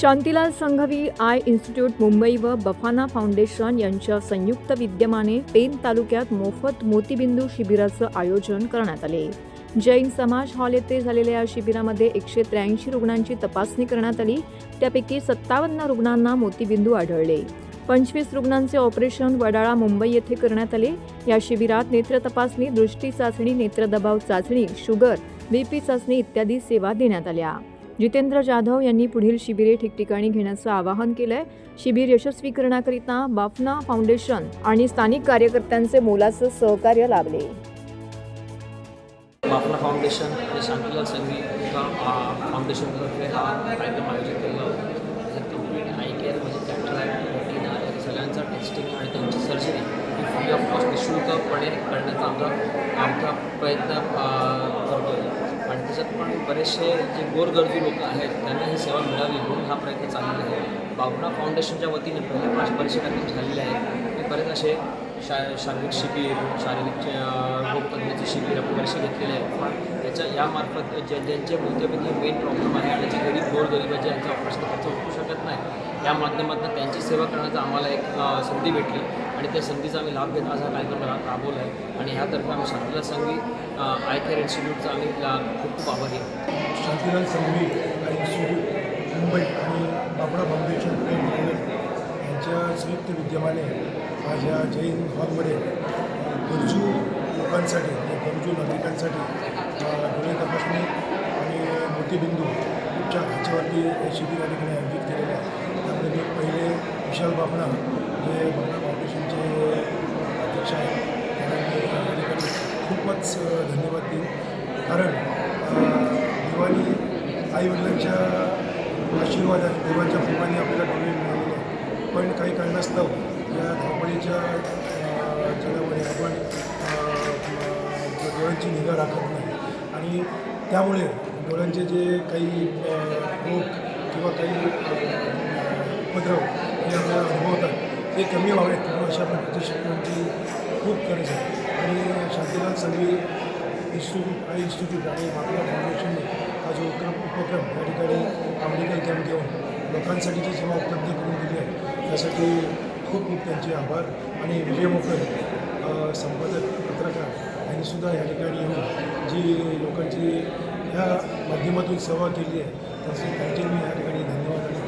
Shantilal Sanghvi eye institute Mumbai व बफाना foundation यांच्या संयुक्त विद्यमाने पेन तालुक्यात मोफत मोतीबिंदू शिबिराचं आयोजन करण्यात आले. जैन समाज हॉल येथे झालेल्या या शिबिरामध्ये एकशे त्र्याऐंशी रुग्णांची तपासणी करण्यात आली. त्यापैकी सत्तावन्न रुग्णांना मोतीबिंदू आढळले. पंचवीस रुग्णांचे ऑपरेशन वडाळा मुंबई येथे करण्यात आले. या शिबिरात नेत्र तपासणी दृष्टी चाचणी नेत्रदबाव चाचणी शुगर बीपी चाचणी इत्यादी सेवा देण्यात आल्या. जितेंद्र जाधव यांनी पुढील शिबिरे ठिकठिकाणी घेण्याचं आवाहन केलंय. शिबिर यशस्वी करण्याकरिता बाफना फाउंडेशन आणि स्थानिक कार्यकर्त्यांचे मोलाचं सहकार्य लाभले. बाफना फाउंडेशन म्हणजे आणि शांतीलाल संघी एका फाउंडेशनतर्फे हा कार्यक्रम आयोजित केला. होता त्याच्यात कंप्लीट आय केअर म्हणजे कॅटरॅक्ट सगळ्यांचा टेस्टिंग आणि त्यांची सर्जरी ही फ्री ऑफ कॉस्ट निशुल्कपणे करण्याचा आमचा आमचा प्रयत्न बरेचसे जे गोरगरजू लोक आहेत त्यांना ही सेवा मिळावी म्हणून हा प्रयत्न चाललेला आहे. बाबना फाउंडेशनच्या वतीने पहिले पाच बरेचसे कार्यक्रम झालेले आहेत. ते बरेच असे शा शारीरिक शिबिर शारीरिक रोगतज्ञाचे शिबिर आपण बरेचसे घेतलेले आहेत. त्याच्या यामार्फत ज्या ज्यांचे मोठ्यापैकी मेन प्रॉब्लेम आहे आणि जे गरीब गोरगरीब आहे, ज्यांचा ऑपरेशन खर्च उठू शकत नाही या माध्यमातून त्यांची सेवा करण्याचा आम्हाला एक संधी भेटली. आणि त्या संधीचा आम्ही लाभ घेत आज हा कार्यक्रम राबवला आहे. आणि ह्यातर्फे आम्ही शांतीलाल संघी आय केअर इन्स्टिट्यूटचा आम्ही खूप खूप आभारी आहे. शांतीलाल संघवी इन्स्टिट्यूट मुंबई आणि बाबडा फाउंडेशन यांच्या संयुक्त विद्यमाने आज या जैन हॉलमध्ये गरजू लोकांसाठी म्हणजे गरजू नागरिकांसाठी डोळे तपासणी आणि मोतीबिंदू च्या ह्याच्यावरती शिबिर या ठिकाणी आयोजित केलेलं आहे. त्यामध्ये मी पहिले विशाल बापणा जे बापणा फाउंडेशनचे अध्यक्ष आहेत त्यांना मी या ठिकाणी खूपच धन्यवाद देईन कारण दिवाळी आईवडिलांच्या आशीर्वादाने देवाच्या कृपाने आपल्याला डोळे मिळालेले पण काही कारणास्तव या धावपळीच्या जगामध्ये आपण डोळ्यांची निगा राखत नाही. आणि त्यामुळे डोळ्यांचे जे काही रोग किंवा काही उपद्रव हे आपल्याला अनुभवतात ते कमी व्हावेत म्हणून अशा प्रकारच्या शिक्षणांची खूप गरज आहे. आणि सगळी इन्स्टिट्यूट आय इन्स्टिट्यूट आणि आपल्या फाउंडेशनने हा जो उपक्रम उपक्रम या ठिकाणी हा मेडिकल कॅम्प घेऊन लोकांसाठी जी सेवा उपलब्ध करून दिली आहे त्यासाठी खूप खूप त्यांचे आभार आणि विजय मोकर संपादक पत्रकार यांनीसुद्धा या ठिकाणी येऊन जी लोकांची या माध्यमातून सेवा केली आहे त्याचे त्यांचे मी या ठिकाणी धन्यवाद आणि